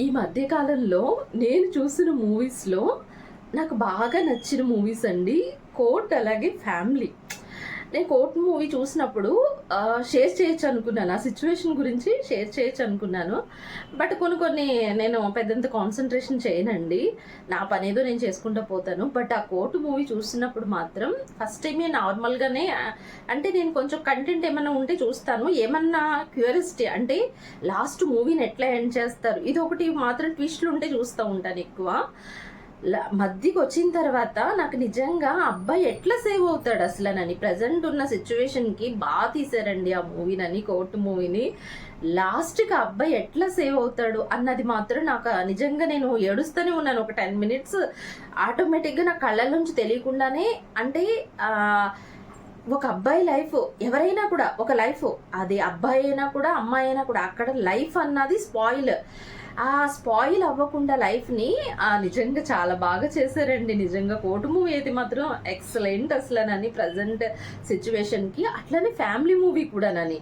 ఈ మధ్యకాలంలో నేను చూసిన మూవీస్లో నాకు బాగా నచ్చిన మూవీస్ అండి కోర్ట్ అలాగే ఫ్యామిలీ నేను కోర్ట్ మూవీ చూసినప్పుడు షేర్ చేయొచ్చు అనుకున్నాను. ఆ సిచ్యువేషన్ గురించి షేర్ చేయొచ్చు అనుకున్నాను. బట్ కొన్ని కొన్ని నేను పెద్దంత కాన్సన్ట్రేషన్ చేయనండి. నా పని ఏదో నేను చేసుకుంటూ పోతాను. బట్ ఆ కోర్టు మూవీ చూసినప్పుడు మాత్రం ఫస్ట్ టైమే నార్మల్గానే అంటే నేను కొంచెం కంటెంట్ ఏమైనా ఉంటే చూస్తాను. ఏమన్నా క్యూరియాసిటీ అంటే లాస్ట్ మూవీని ఎట్లా ఎండ్ చేస్తారు? ఇది ఒకటి మాత్రం ట్విస్ట్లు ఉంటే చూస్తూ ఉంటాను ఎక్కువ. మధ్యకి వచ్చిన తర్వాత నాకు నిజంగా అబ్బాయి ఎట్లా సేవ్ అవుతాడు అసలు నని ప్రజెంట్ ఉన్న సిచ్యువేషన్కి బాగా తీసారండి ఆ మూవీనని కోర్టు మూవీని. లాస్ట్కి అబ్బాయి ఎట్లా సేవ్ అవుతాడు అన్నది మాత్రం నాకు నిజంగా నేను ఏడుస్తూనే ఉన్నాను. ఒక టెన్ మినిట్స్ ఆటోమేటిక్గా నా కళ్ళ నుంచి తెలియకుండానే అంటే ఆ, ఒక అబ్బాయి లైఫ్ ఎవరైనా కూడా ఒక లైఫ్ అది అబ్బాయి అయినా కూడా అమ్మాయి అయినా కూడా అక్కడ లైఫ్ అన్నది స్పాయిల్. ఆ స్పాయిల్ అవ్వకుండా లైఫ్ని ఆ నిజంగా చాలా బాగా చేశారండి. నిజంగా కోటు మూవీ అయితే మాత్రం ఎక్సలెంట్ అసలు ప్రజెంట్ సిచ్యువేషన్కి అట్లనే ఫ్యామిలీ మూవీ కూడానని.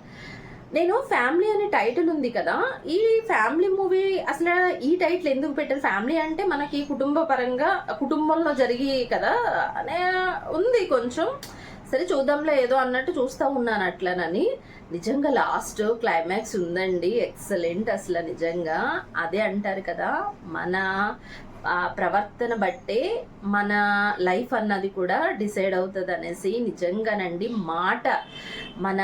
నేను ఫ్యామిలీ అనే టైటిల్ ఉంది కదా ఈ ఫ్యామిలీ మూవీ అసలు ఈ టైటిల్ ఎందుకు పెట్టారు? ఫ్యామిలీ అంటే మనకి కుటుంబ పరంగా కుటుంబంలో జరిగి కదా అనే ఉంది కొంచెం. సరే చూద్దాంలే ఏదో అన్నట్టు చూస్తూ ఉన్నాను అట్లనని. నిజంగా లాస్ట్ క్లైమాక్స్ ఉందండి ఎక్సలెంట్ అసలు నిజంగా. అదే అంటారు కదా మన ఆ, ప్రవర్తన బట్టే మన లైఫ్ అన్నది కూడా డిసైడ్ అవుతుంది అనేసి నిజంగానండి మాట. మన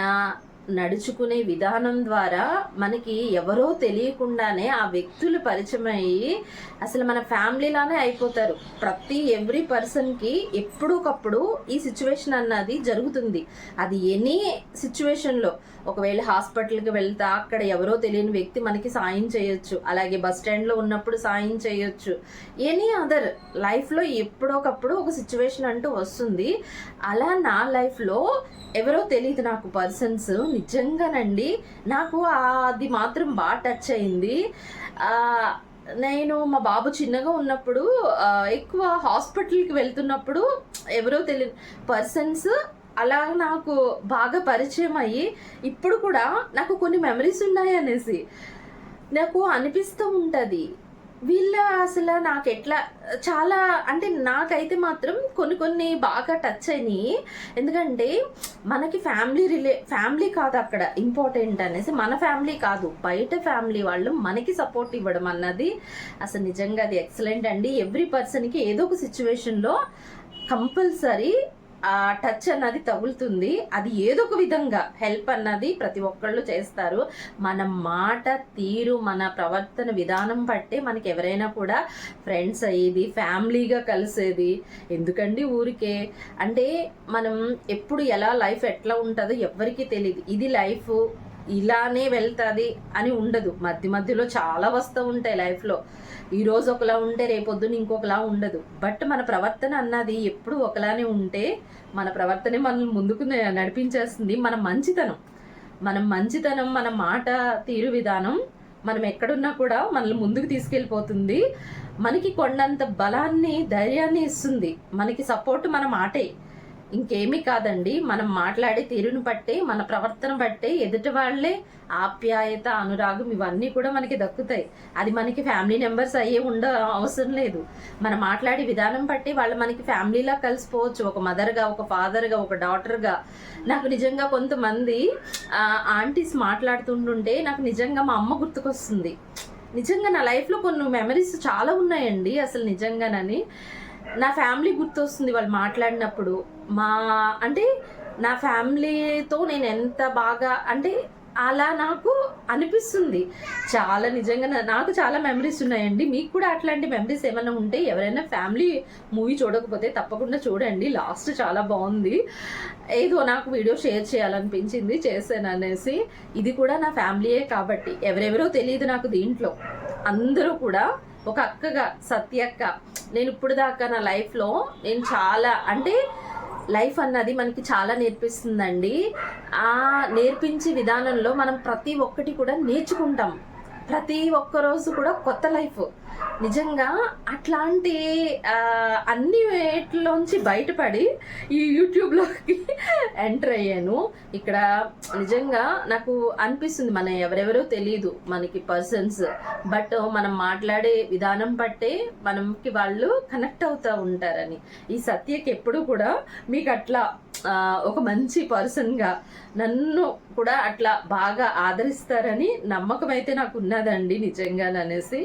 నడుచుకునే విధానం ద్వారా మనకి ఎవరో తెలియకుండానే ఆ వ్యక్తులు పరిచయం అయ్యి అసలు మన ఫ్యామిలీలానే అయిపోతారు. ప్రతి ఎవ్రీ పర్సన్కి ఎప్పుడూకప్పుడు ఈ సిచ్యువేషన్ అన్నది జరుగుతుంది. అది ఎనీ సిచ్యువేషన్లో ఒకవేళ హాస్పిటల్కి వెళ్తా అక్కడ ఎవరో తెలియని వ్యక్తి మనకి సాయం చేయొచ్చు. అలాగే బస్ స్టాండ్లో ఉన్నప్పుడు సాయం చేయొచ్చు. ఎనీ అదర్ లైఫ్లో ఎప్పుడోకప్పుడు ఒక సిచ్యువేషన్ అంటూ వస్తుంది. అలా నా లైఫ్లో ఎవరో తెలియదు నాకు పర్సన్స్ నిజంగానండి. నాకు అది మాత్రం బాగా టచ్ అయింది. నేను మా బాబు చిన్నగా ఉన్నప్పుడు ఎక్కువ హాస్పిటల్కి వెళ్తున్నప్పుడు ఎవరో తెలియని పర్సన్స్ అలా నాకు బాగా పరిచయం అయ్యి ఇప్పుడు కూడా నాకు కొన్ని మెమరీస్ ఉన్నాయి అనేసి నాకు అనిపిస్తూ ఉంటుంది. వీళ్ళ అసలు నాకు ఎట్లా చాలా అంటే నాకైతే మాత్రం కొన్ని కొన్ని బాగా టచ్ అయినాయి. ఎందుకంటే మనకి ఫ్యామిలీ రిలే ఫ్యామిలీ కాదు అక్కడ ఇంపార్టెంట్ అనేసి మన ఫ్యామిలీ కాదు. బయట ఫ్యామిలీ వాళ్ళు మనకి సపోర్ట్ ఇవ్వడం అన్నది అసలు నిజంగా అది ఎక్సలెంట్ అండి. ఎవ్రీ పర్సన్కి ఏదో ఒక సిచ్యువేషన్లో కంపల్సరీ టచ్ అన్నది తగులుతుంది. అది ఏదో ఒక విధంగా హెల్ప్ అన్నది ప్రతి ఒక్కళ్ళు చేస్తారు. మన మాట తీరు మన ప్రవర్తన విధానం బట్టే మనకి ఎవరైనా కూడా ఫ్రెండ్స్ అయ్యేది ఫ్యామిలీగా కలిసేది. ఎందుకండి ఊరికే? అంటే మనం ఎప్పుడు ఎలా లైఫ్ ఎట్లా ఉంటుందో ఎవ్వరికీ తెలియదు ఇది లైఫ్ ఇలానే వెళ్తుంది అని ఉండదు. మధ్య మధ్యలో చాలా వస్తూ ఉంటాయి లైఫ్లో. ఈరోజు ఒకలా ఉంటే రేపొద్దున ఇంకొకలా ఉండదు. బట్ మన ప్రవర్తన అన్నది ఎప్పుడు ఒకలానే ఉంటే మన ప్రవర్తనే మనల్ని ముందుకు నడిపించేస్తుంది మన మంచితనం. మనం మంచితనం మన మాట తీరు విధానం మనం ఎక్కడున్నా కూడా మనల్ని ముందుకు తీసుకెళ్ళిపోతుంది. మనకి కొండంత బలాన్ని ధైర్యాన్ని ఇస్తుంది. మనకి సపోర్ట్ మన మాటే. ఇంకేమీ కాదండి. మనం మాట్లాడే తీరును బట్టే మన ప్రవర్తన బట్టే ఎదుటి వాళ్ళే ఆప్యాయత అనురాగం ఇవన్నీ కూడా మనకి దక్కుతాయి. అది మనకి ఫ్యామిలీ మెంబర్స్ అయ్యే ఉండ అవసరం లేదు. మనం మాట్లాడే విధానం బట్టి వాళ్ళు మనకి ఫ్యామిలీలా కలిసిపోవచ్చు. ఒక మదర్గా ఒక ఫాదర్గా ఒక డాటర్గా. నాకు నిజంగా కొంతమంది ఆంటీస్ మాట్లాడుతుంటుంటే నాకు నిజంగా మా అమ్మ గుర్తుకొస్తుంది. నిజంగా నా లైఫ్లో కొన్ని మెమరీస్ చాలా ఉన్నాయండి. అసలు నిజంగానని. నా ఫ్యామిలీ గుర్తొస్తుంది వాళ్ళు మాట్లాడినప్పుడు. మా అంటే నా ఫ్యామిలీతో నేను ఎంత బాగా అంటే అలా నాకు అనిపిస్తుంది. చాలా నిజంగా నాకు చాలా మెమరీస్ ఉన్నాయండి. మీకు కూడా అట్లాంటి మెమరీస్ ఏమైనా ఉంటే ఎవరైనా ఫ్యామిలీ మూవీ చూడకపోతే తప్పకుండా చూడండి. లాస్ట్ చాలా బాగుంది. ఏదో నాకు వీడియో షేర్ చేయాలనిపించింది చేశాను అనేసి. ఇది కూడా నా ఫ్యామిలీయే కాబట్టి ఎవరెవరో తెలియదు నాకు దీంట్లో. అందరూ కూడా ఒక అక్కగా సత్యక్క నేను ఇప్పుడు దాకా నా లైఫ్లో నేను చాలా అంటే లైఫ్ అన్నది మనకి చాలా నేర్పిస్తుందండి. ఆ నేర్పించే విధానంలో మనం ప్రతి ఒక్కటి కూడా నేర్చుకుంటాం. ప్రతి ఒక్క రోజు కూడా కొత్త లైఫ్. నిజంగా అట్లాంటి అన్ని వేటిలోంచి బయటపడి ఈ యూట్యూబ్లోకి ఎంటర్ అయ్యాను. ఇక్కడ నిజంగా నాకు అనిపిస్తుంది మన ఎవరెవరో తెలియదు మనకి పర్సన్స్. బట్ మనం మాట్లాడే విధానం బట్టే మనకి వాళ్ళు కనెక్ట్ అవుతూ ఉంటారని. ఈ సత్యకి ఎప్పుడు కూడా మీకు అట్లా ఒక మంచి పర్సన్గా నన్ను కూడా అట్లా బాగా ఆదరిస్తారని నమ్మకం అయితే నాకు ఉన్నదండి నిజంగా అనేసి